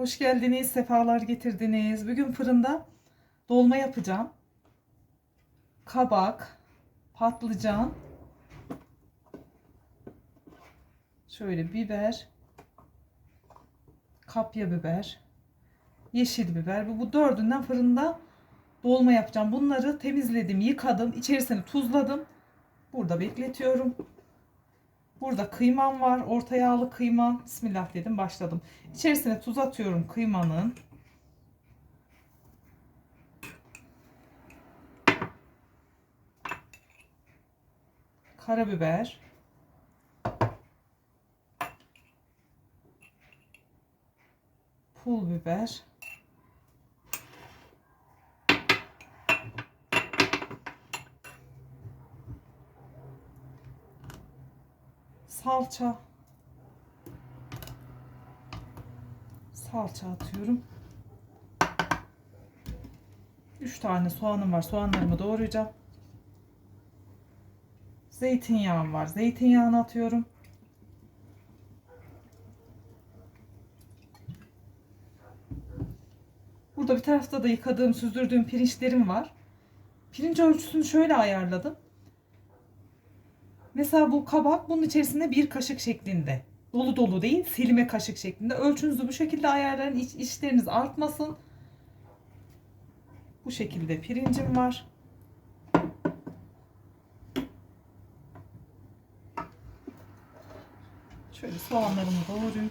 Hoş geldiniz, sefalar getirdiniz. Bugün fırında dolma yapacağım. Kabak, patlıcan, şöyle biber, kapya biber, yeşil biber. Bu, bu dördünden fırında dolma yapacağım. Bunları temizledim, yıkadım, içerisini tuzladım. Burada bekletiyorum. Burada kıymam var. Orta yağlı kıymam. Bismillah dedim başladım. İçerisine tuz atıyorum kıymanın. Karabiber. Pul biber. Salça. Salça atıyorum. 3 tane soğanım var. Soğanlarımı doğrayacağım. Zeytinyağım var. Zeytinyağını atıyorum. Burada bir tarafta da yıkadığım süzdürdüğüm pirinçlerim var. Pirinç ölçüsünü şöyle ayarladım Mesela bu kabak bunun içerisinde bir kaşık şeklinde. Dolu dolu değil, silme kaşık şeklinde. Ölçünüzü bu şekilde ayarlayın. İç, işleriniz artmasın. Bu şekilde pirincim var. Şöyle soğanlarımı doğrayayım.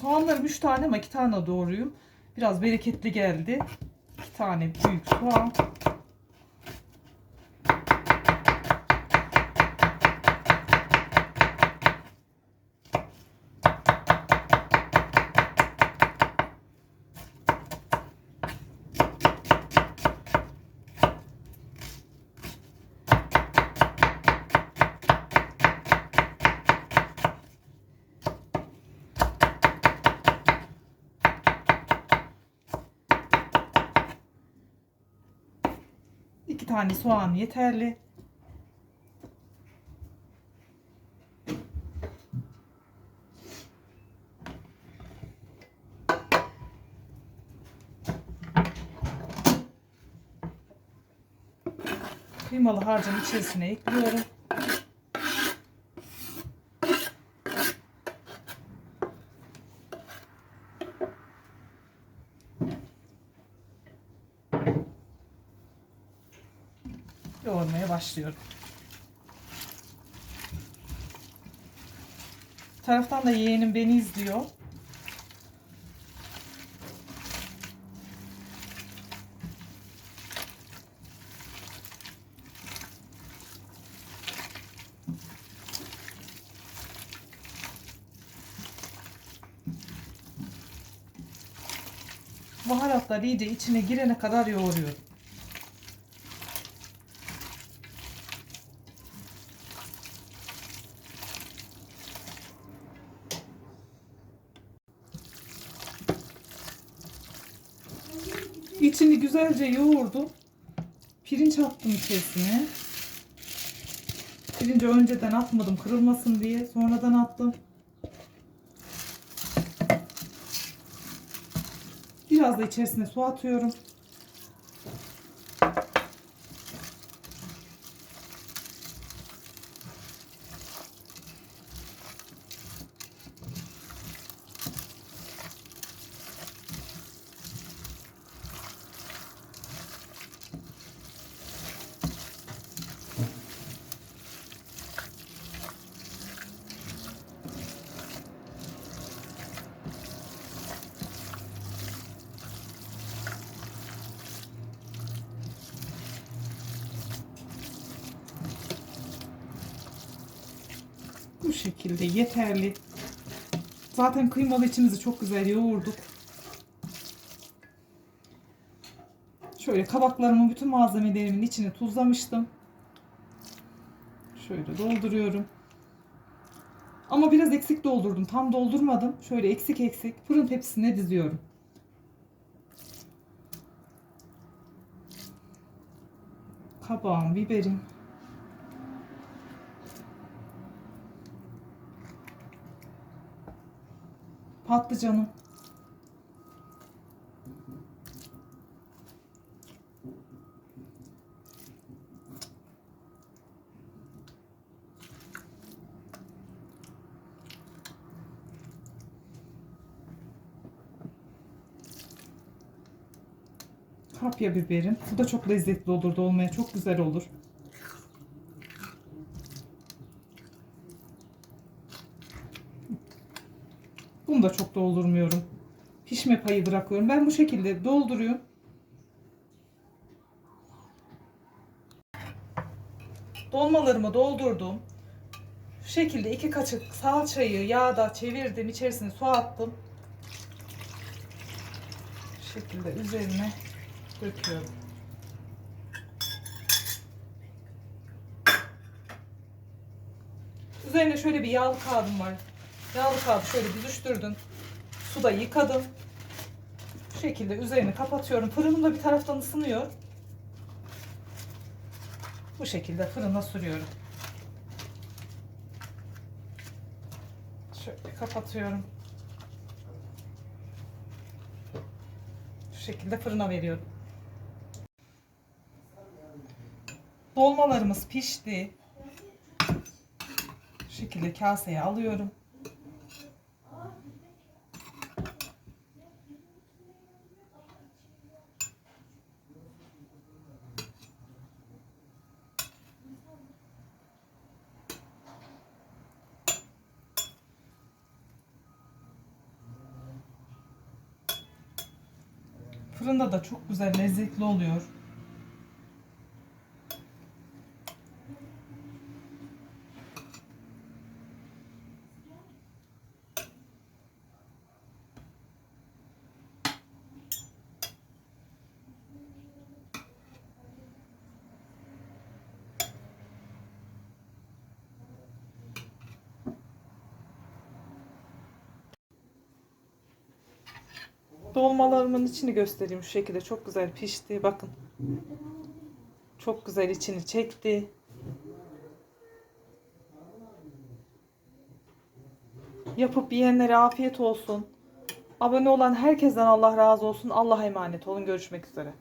Soğanlarım 3 tane ama 2 tane doğruyum. Biraz bereketli geldi. 2 tane büyük soğan. İki tane soğan yeterli. Kıymalı harcın içerisine ekliyorum. Yoğurmaya başlıyorum. Bir taraftan da yeğenim beni izliyor. Baharatlar iyice içine girene kadar yoğuruyorum. İçini güzelce yoğurdum. Pirinç attım içerisine. Pirinci önceden atmadım kırılmasın diye. Sonradan attım. Biraz da içerisine su atıyorum. Bu şekilde yeterli. Zaten kıymalı içimizi çok güzel yoğurduk. Şöyle kabaklarımın bütün malzemelerimin içine tuzlamıştım. Şöyle dolduruyorum. Ama biraz eksik doldurdum. Tam doldurmadım. Şöyle eksik eksik fırın tepsisine diziyorum. Kabağım, biberim. Patlıcanım. Kapya biberim. Bu da çok lezzetli olur dolmaya. Çok güzel olur. Bunu da çok doldurmuyorum. Pişme payı bırakıyorum. Ben bu şekilde dolduruyorum. Dolmalarımı doldurdum. Şu şekilde iki kaşık salçayı yağda çevirdim. İçerisine su attım. Şu şekilde üzerine döküyorum. Üzerine şöyle bir yağlı kağıdım var. Yağlı kağıdı şöyle büzüştürdüm. Suda yıkadım. Bu şekilde üzerini kapatıyorum. Fırınım da bir taraftan ısınıyor. Bu şekilde fırına sürüyorum. Şöyle kapatıyorum. Şu şekilde fırına veriyorum. Dolmalarımız pişti. Şu şekilde kaseye alıyorum. Fırında da çok güzel lezzetli oluyor. Dolmalarımın içini göstereyim şu şekilde. Çok güzel pişti. Bakın. Çok güzel içini çekti. Yapıp yiyenlere afiyet olsun. Abone olan herkesten Allah razı olsun. Allah'a emanet olun. Görüşmek üzere.